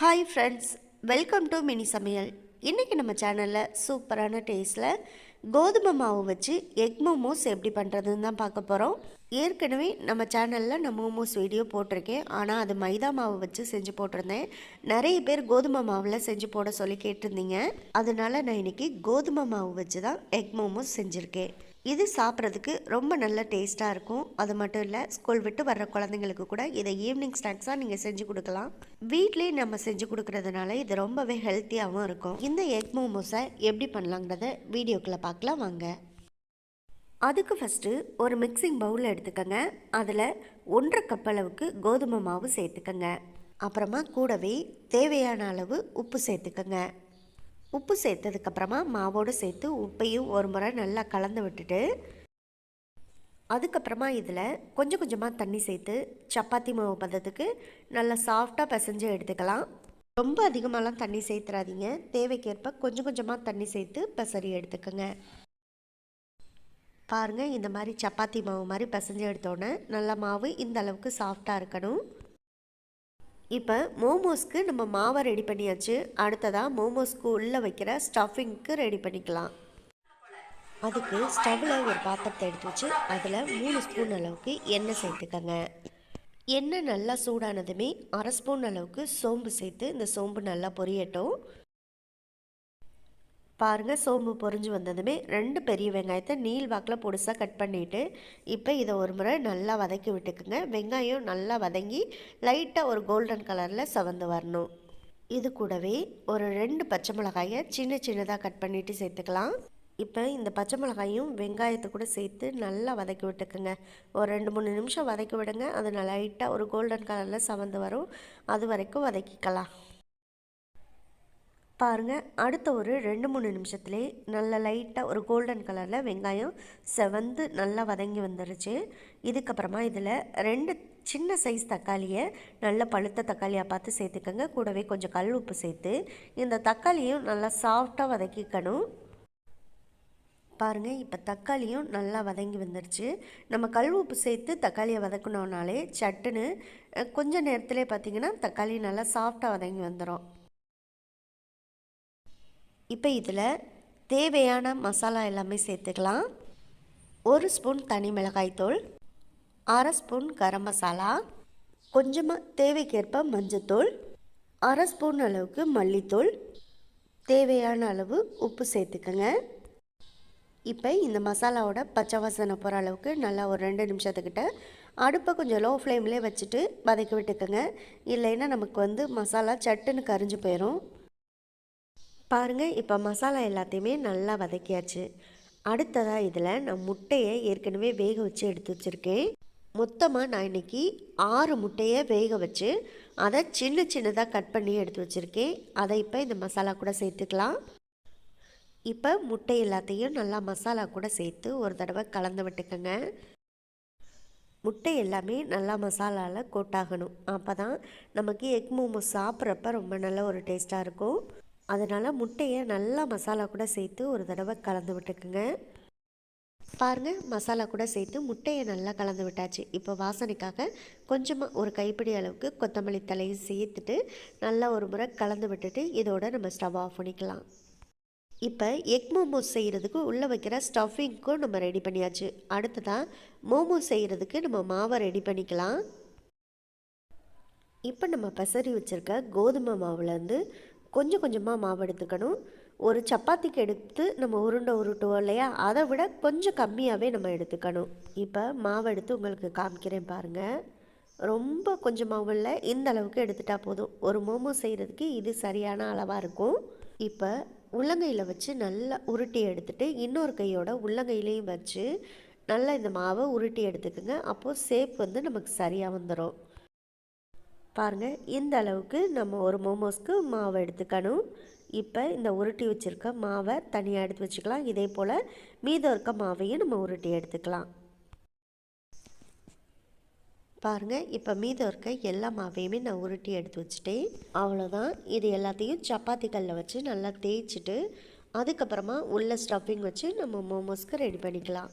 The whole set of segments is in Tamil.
Hi friends welcome to mini Samayal இன்றைக்கி நம்ம சேனலில் சூப்பரான டேஸ்ட்டில் கோதுமை மாவு வச்சு எக் மோமோஸ் எப்படி பண்ணுறதுன்னு தான் பார்க்க போகிறோம் ஏற்கனவே நம்ம சேனலில் நான் மோமோஸ் வீடியோ போட்டிருக்கேன். ஆனால் அது மைதா மாவு வச்சு செஞ்சு போட்டிருந்தேன். நிறைய பேர் கோதுமை மாவில் செஞ்சு போட சொல்லி கேட்டிருந்தீங்க. அதனால நான் இன்றைக்கி கோதுமை மாவு வச்சு தான் எக் மோமோஸ் செஞ்சுருக்கேன். இது சாப்பிட்றதுக்கு ரொம்ப நல்ல டேஸ்ட்டாக இருக்கும். அது மட்டும் இல்லை ஸ்கூல் விட்டு வர்ற குழந்தைங்களுக்கு கூட இதை ஈவினிங் ஸ்நாக்ஸாக நீங்கள் செஞ்சு கொடுக்கலாம். வீட்லேயே நம்ம செஞ்சு கொடுக்கறதுனால இது ரொம்பவே ஹெல்த்தியாகவும் இருக்கும். இந்த எக் மோமோஸை எப்படி பண்ணலாங்கிறத வீடியோக்குள்ளே பார்க்கலாம் வாங்க. அதுக்கு ஃபஸ்ட்டு ஒரு மிக்சிங் பவுல் எடுத்துக்கோங்க. அதில் ஒன்றரை கப் அளவுக்கு கோதுமை மாவு சேர்த்துக்கோங்க. அப்புறமா கூடவே தேவையான அளவு உப்பு சேர்த்துக்கோங்க. உப்பு சேர்த்ததுக்கப்புறமா மாவோடு சேர்த்து உப்பையும் ஒரு முறை நல்லா கலந்து விட்டுட்டு அதுக்கப்புறமா இதில் கொஞ்சம் கொஞ்சமாக தண்ணி சேர்த்து சப்பாத்தி மாவு பதத்துக்கு நல்லா சாஃப்டாக பிசைஞ்சு எடுத்துக்கலாம். ரொம்ப அதிகமாகலாம் தண்ணி சேர்த்துறாதீங்க. தேவைக்கேற்ப கொஞ்சம் கொஞ்சமாக தண்ணி சேர்த்து பிசறி எடுத்துக்கோங்க. பாருங்கள் இந்த மாதிரி சப்பாத்தி மாவு மாதிரி பிசைஞ்சு எடுத்தோன்னே நல்லா மாவு இந்த அளவுக்கு சாஃப்டாக இருக்கணும். இப்போ மோமோஸ்க்கு நம்ம மாவை ரெடி பண்ணியாச்சு. அடுத்ததாக மோமோஸ்க்கு உள்ளே வைக்கிற ஸ்டஃபிங்க்கு ரெடி பண்ணிக்கலாம். அதுக்கு ஸ்டவ்வில் ஒரு பாத்திரத்தை எடுத்து வச்சு அதில் மூணு ஸ்பூன் அளவுக்கு எண்ணெய் சேர்த்துக்கங்க. எண்ணெய் நல்லா சூடானதுமே அரை ஸ்பூன் அளவுக்கு சோம்பு சேர்த்து இந்த சோம்பு நல்லா பொரியட்டும். பாருங்கள் சோம்பு பொரிஞ்சு வந்ததுமே ரெண்டு பெரிய வெங்காயத்தை நீள் வாக்கில் பொடிசாக கட் பண்ணிவிட்டு இப்போ இதை ஒரு முறை நல்லா வதக்கி விட்டுக்குங்க. வெங்காயம் நல்லா வதங்கி லைட்டாக ஒரு கோல்டன் கலரில் சவந்து வரணும். இது கூடவே ஒரு ரெண்டு பச்சை மிளகாயை சின்ன சின்னதாக கட் பண்ணிவிட்டு சேர்த்துக்கலாம். இப்போ இந்த பச்சை மிளகாயும் வெங்காயத்தை கூட சேர்த்து நல்லா வதக்கி விட்டுக்குங்க. ஒரு ரெண்டு மூணு நிமிஷம் வதக்கி விடுங்க. அது லைட்டாக ஒரு கோல்டன் கலரில் சவந்து வரும். அது வரைக்கும் வதக்கிக்கலாம். பாருங்கள் அடுத்த ஒரு ரெண்டு மூணு நிமிஷத்துலேயே நல்ல லைட்டாக ஒரு கோல்டன் கலரில் வெங்காயம் செவந்து நல்லா வதங்கி வந்துருச்சு. இதுக்கப்புறமா இதில் ரெண்டு சின்ன சைஸ் தக்காளியை நல்ல பழுத்த தக்காளியாக பார்த்து சேர்த்துக்கோங்க. கூடவே கொஞ்சம் கல் உப்பு சேர்த்து இந்த தக்காளியும் நல்லா சாஃப்டாக வதக்கிக்கணும். பாருங்கள் இப்போ தக்காளியும் நல்லா வதங்கி வந்துருச்சு. நம்ம கல் உப்பு சேர்த்து தக்காளியை வதக்கணுன்னாலே சட்டுன்னு கொஞ்சம் நேரத்துலேயே பார்த்திங்கன்னா தக்காளி நல்லா சாஃப்டாக வதங்கி வந்துடும் இப்போ இதில் தேவையான மசாலா எல்லாமே சேர்த்துக்கலாம். ஒரு ஸ்பூன் தனி மிளகாய்த்தூள் அரை ஸ்பூன் கரம் மசாலா கொஞ்சமாக தேவைக்கேற்ப மஞ்சத்தூள் அரை ஸ்பூன் அளவுக்கு மல்லித்தூள் தேவையான அளவு உப்பு சேர்த்துக்கோங்க. இப்போ இந்த மசாலாவோட பச்சை வாசனை போகிற அளவுக்கு நல்லா ஒரு ரெண்டு நிமிஷத்துக்கிட்ட அடுப்பை கொஞ்சம் லோ ஃப்ளேம்லேயே வச்சுட்டு வதக்கி விட்டுக்கோங்க. இல்லைன்னா நமக்கு வந்து மசாலா சட்டுன்னு கரிஞ்சு போயிடும் பாருங்கள் இப்போ மசாலா எல்லாத்தையுமே நல்லா வதக்கியாச்சு. அடுத்ததாக இதில் நான் முட்டையை ஏற்கனவே வேக வச்சு எடுத்து வச்சுருக்கேன். மொத்தமாக நான் இன்றைக்கி ஆறு முட்டையை வேக வச்சு அதை சின்ன சின்னதாக கட் பண்ணி எடுத்து வச்சுருக்கேன். அதை இப்போ இந்த மசாலா கூட சேர்த்துக்கலாம். இப்போ முட்டை எல்லாத்தையும் நல்லா மசாலா கூட சேர்த்து ஒரு தடவை கலந்து விட்டுக்கோங்க. முட்டை எல்லாமே நல்லா மசாலாவில் கோட்டாகணும். அப்போ தான் நமக்கு எக் மோமோ சாப்பிட்றப்ப ரொம்ப நல்ல ஒரு டேஸ்ட்டாக இருக்கும். அதனால் முட்டையை நல்லா மசாலா கூட சேர்த்து ஒரு தடவை கலந்து விட்டுக்குங்க. பாருங்கள் மசாலா கூட சேர்த்து முட்டையை நல்லா கலந்து விட்டாச்சு. இப்போ வாசனைக்காக கொஞ்சமாக ஒரு கைப்பிடி அளவுக்கு கொத்தமல்லி தலையும் சேர்த்துட்டு நல்லா ஒரு முறை கலந்து விட்டுட்டு இதோட நம்ம ஸ்டவ் ஆஃப் பண்ணிக்கலாம். இப்போ எக் மோமோஸ் செய்கிறதுக்கு உள்ளே வைக்கிற ஸ்டஃபிங்க்கும் நம்ம ரெடி பண்ணியாச்சு. அடுத்ததாக மோமோஸ் செய்கிறதுக்கு நம்ம மாவை ரெடி பண்ணிக்கலாம். இப்போ நம்ம பசறி வச்சுருக்க கோதுமை மாவுலேருந்து கொஞ்சம் கொஞ்சமாக மாவு எடுத்துக்கணும். ஒரு சப்பாத்திக்கு எடுத்து நம்ம உருண்டை உருட்டுவோம் இல்லையா? அதை விட கொஞ்சம் கம்மியாகவே நம்ம எடுத்துக்கணும். இப்போ மாவு எடுத்து உங்களுக்கு காமிக்கிறேன் பாருங்கள் ரொம்ப கொஞ்சம் மாவு இல்லை. இந்த அளவுக்கு எடுத்துட்டால் போதும். ஒரு மோமோ செய்கிறதுக்கு இது சரியான அளவாக இருக்கும். இப்போ உள்ளங்கையில் வச்சு நல்லா உருட்டி எடுத்துகிட்டு இன்னொரு கையோட உள்ளங்கையிலையும் வச்சு நல்லா இந்த மாவை உருட்டி எடுத்துக்கோங்க. அப்போது சேப் வந்து நமக்கு சரியாக வந்துடும் பாருங்கள் இந்த அளவுக்கு நம்ம ஒரு மோமோஸ்க்கு மாவை எடுத்துக்கணும். இப்போ இந்த உருட்டி வச்சுருக்க மாவை தனியாக எடுத்து வச்சுக்கலாம். இதே போல் மீதம் இருக்க மாவையும் நம்ம உருட்டி எடுத்துக்கலாம். பாருங்கள் இப்போ மீதம் இருக்க எல்லா மாவையுமே நான் உருட்டி எடுத்து வச்சுட்டேன். அவ்வளோதான் இது எல்லாத்தையும் சப்பாத்தி கல்லில் வச்சு நல்லா தேய்ச்சிட்டு அதுக்கப்புறமா உள்ள ஸ்டஃபிங் வச்சு நம்ம மோமோஸ்க்கு ரெடி பண்ணிக்கலாம்.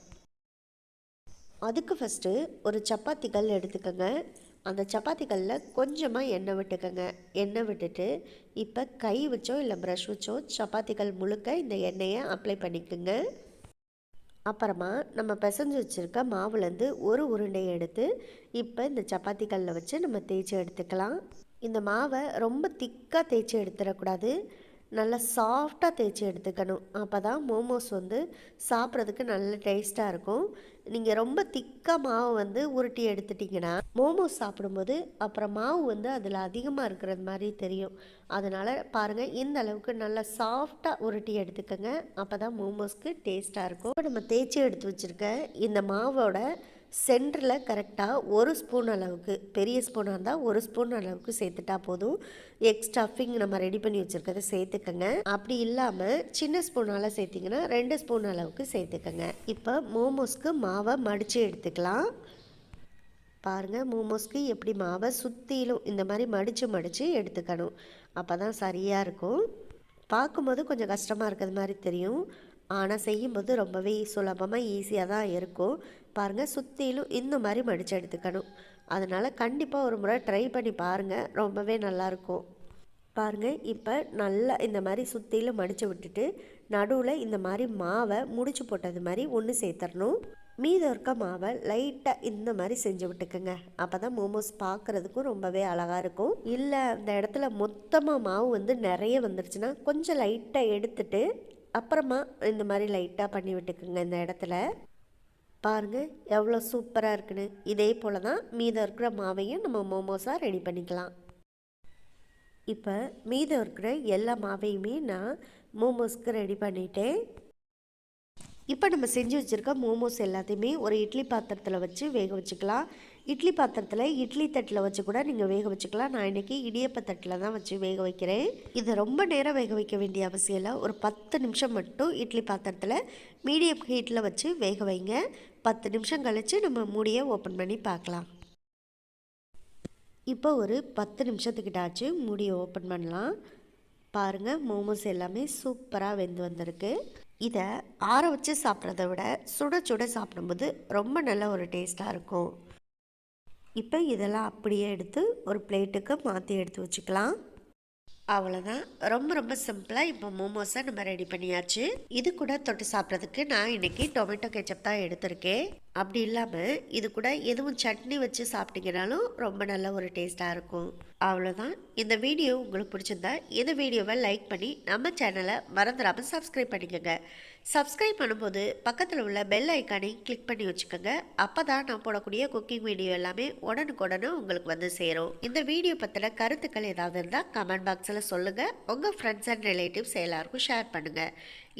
அதுக்கு ஃபஸ்ட்டு ஒரு சப்பாத்தி கல் எடுத்துக்கோங்க. அந்த சப்பாத்திகளில் கொஞ்சமாக எண்ணெய் விட்டுக்கோங்க. எண்ணெய் விட்டுட்டு இப்போ கை வச்சோ இல்லை ப்ரஷ் வச்சோ சப்பாத்திகள் முழுக்க இந்த எண்ணெயை அப்ளை பண்ணிக்கோங்க. அப்புறமா நம்ம பிசைஞ்சு வச்சுருக்க மாவுலேருந்து ஒரு உருண்டையை எடுத்து இப்போ இந்த சப்பாத்திகளில் வச்சு நம்ம தேய்ச்சி எடுத்துக்கலாம். இந்த மாவை ரொம்ப திக்காக தேய்ச்சி எடுத்துடக்கூடாது. நல்லா சாஃப்டாக தேய்ச்சி எடுத்துக்கணும். அப்போ தான் மோமோஸ் வந்து சாப்பிட்றதுக்கு நல்ல டேஸ்ட்டாக இருக்கும். நீங்கள் ரொம்ப திக்காக மாவு வந்து உருட்டி எடுத்துட்டிங்கன்னா மோமோஸ் சாப்பிடும்போது அப்புறம் மாவு வந்து அதில் அதிகமாக இருக்கிறது மாதிரி தெரியும். அதனால் பாருங்கள் இந்த அளவுக்கு நல்லா சாஃப்டாக உருட்டி எடுத்துக்கோங்க. அப்போ தான் மோமோஸ்க்கு டேஸ்ட்டாக இருக்கும். இப்போ நம்ம தேய்ச்சி எடுத்து வச்சுருக்க இந்த மாவோட சென்டரில் கரெக்டாக ஒரு ஸ்பூன் அளவுக்கு பெரிய ஸ்பூனாக இருந்தால் ஒரு ஸ்பூன் அளவுக்கு சேர்த்துட்டா போதும். எக் ஸ்டஃபிங் நம்ம ரெடி பண்ணி வச்சுருக்கத சேர்த்துக்கங்க. அப்படி இல்லாமல் சின்ன ஸ்பூனால் சேர்த்திங்கன்னா ரெண்டு ஸ்பூன் அளவுக்கு சேர்த்துக்கங்க. இப்போ மோமோஸ்க்கு மாவை மடித்து எடுத்துக்கலாம். பாருங்கள் மோமோஸ்க்கு எப்படி மாவை சுற்றிலும் இந்த மாதிரி மடித்து மடித்து எடுத்துக்கணும். அப்போ தான் சரியாக இருக்கும். பார்க்கும்போது கொஞ்சம் கஷ்டமாக இருக்கிறது மாதிரி தெரியும். ஆனால் செய்யும்போது ரொம்பவே சுலபமாக ஈஸியாக தான் இருக்கும். பாருங்கள் சுற்றிலும் இந்த மாதிரி மடித்து எடுத்துக்கணும். அதனால் கண்டிப்பாக ஒரு முறை ட்ரை பண்ணி பாருங்கள் ரொம்பவே நல்லாயிருக்கும் பாருங்கள் இப்போ நல்லா இந்த மாதிரி சுற்றிலும் மடித்து விட்டுட்டு நடுவில் இந்த மாதிரி மாவை முடிச்சு போட்டது மாதிரி ஒன்று சேர்த்துடணும் மீதம் இருக்க மாவை லைட்டாக இந்த மாதிரி செஞ்சு விட்டுக்குங்க. அப்போ தான் மோமோஸ் பார்க்குறதுக்கும் ரொம்பவே அழகாக இருக்கும். இல்லை அந்த இடத்துல மொத்தமாக மாவு வந்து நிறைய வந்துருச்சுன்னா கொஞ்சம் லைட்டாக எடுத்துட்டு அப்புறமா இந்த மாதிரி லைட்டாக பண்ணி விட்டுக்குங்க இந்த இடத்துல. பாருங்கள் எவ்வளோ சூப்பராக இருக்குன்னு. இதே போல் தான் மீதம் இருக்கிற மாவையும் நம்ம மோமோஸாக ரெடி பண்ணிக்கலாம். இப்போ மீதம் இருக்கிற எல்லா மாவையுமே நான் மோமோஸ்க்கு ரெடி பண்ணிட்டேன். இப்போ நம்ம செஞ்சு வச்சுருக்க மோமோஸ் எல்லாத்தையுமே ஒரு இட்லி பாத்திரத்தில் வச்சு வேக வச்சுக்கலாம். இட்லி பாத்திரத்தில் இட்லி தட்டில் வச்சு கூட நீங்கள் வேக வச்சுக்கலாம். நான் இன்றைக்கி இடியப்ப தட்டில் தான் வச்சு வேக வைக்கிறேன். இதை ரொம்ப நேரம் வேக வைக்க வேண்டிய அவசியம் இல்லை. ஒரு பத்து நிமிஷம் மட்டும் இட்லி பாத்திரத்தில் மீடியம் ஹீட்டில் வச்சு வேக வைங்க. பத்து நிமிஷம் கழித்து நம்ம மூடியை ஓப்பன் பண்ணி பார்க்கலாம். இப்போ ஒரு பத்து நிமிஷத்துக்கிட்டாச்சு மூடியை ஓப்பன் பண்ணலாம். பாருங்கள் மோமோஸ் எல்லாமே சூப்பராக வெந்து வந்திருக்கு. இதை ஆற வச்சு சாப்பிட்றத விட சுட சுட சாப்பிடும்போது ரொம்ப நல்ல ஒரு டேஸ்ட்டாக இருக்கும். இப்போ இதெல்லாம் அப்படியே எடுத்து ஒரு பிளேட்டுக்கு மாற்றி எடுத்து வச்சுக்கலாம். அவ்வளோதான் ரொம்ப ரொம்ப சிம்பிளாக இப்போ மோமோஸை நம்ம ரெடி பண்ணியாச்சு. இது கூட தொட்டு சாப்பிட்றதுக்கு நான் இன்றைக்கி டொமேட்டோ கெச்சப் தான் எடுத்திருக்கேன். அப்படி இல்லாமல் இது கூட எதுவும் சட்னி வச்சு சாப்பிட்டீங்கனாலும் ரொம்ப நல்ல ஒரு டேஸ்ட்டாக இருக்கும். அவ்வளோதான் இந்த வீடியோ உங்களுக்கு பிடிச்சிருந்தா இந்த வீடியோவை லைக் பண்ணி நம்ம சேனலை மறந்துடாமல் சப்ஸ்கிரைப் பண்ணிக்கோங்க. சப்ஸ்கிரைப் பண்ணும்போது பக்கத்தில் உள்ள பெல் ஐக்கானை கிளிக் பண்ணி வச்சுக்கோங்க. அப்போ தான் நான் போடக்கூடிய குக்கிங் வீடியோ எல்லாமே உடனுக்குடனே உங்களுக்கு வந்து சேரும். இந்த வீடியோ பற்றின கருத்துக்கள் ஏதாவது இருந்தால் கமெண்ட் பாக்ஸில் சொல்லுங்கள் உங்கள் ஃப்ரெண்ட்ஸ் அண்ட் ரிலேட்டிவ்ஸ் எல்லாருக்கும் ஷேர் பண்ணுங்கள்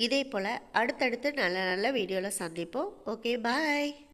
இதே போல் அடுத்தடுத்து நல்ல நல்ல வீடியோவில் சந்திப்போம். Okay bye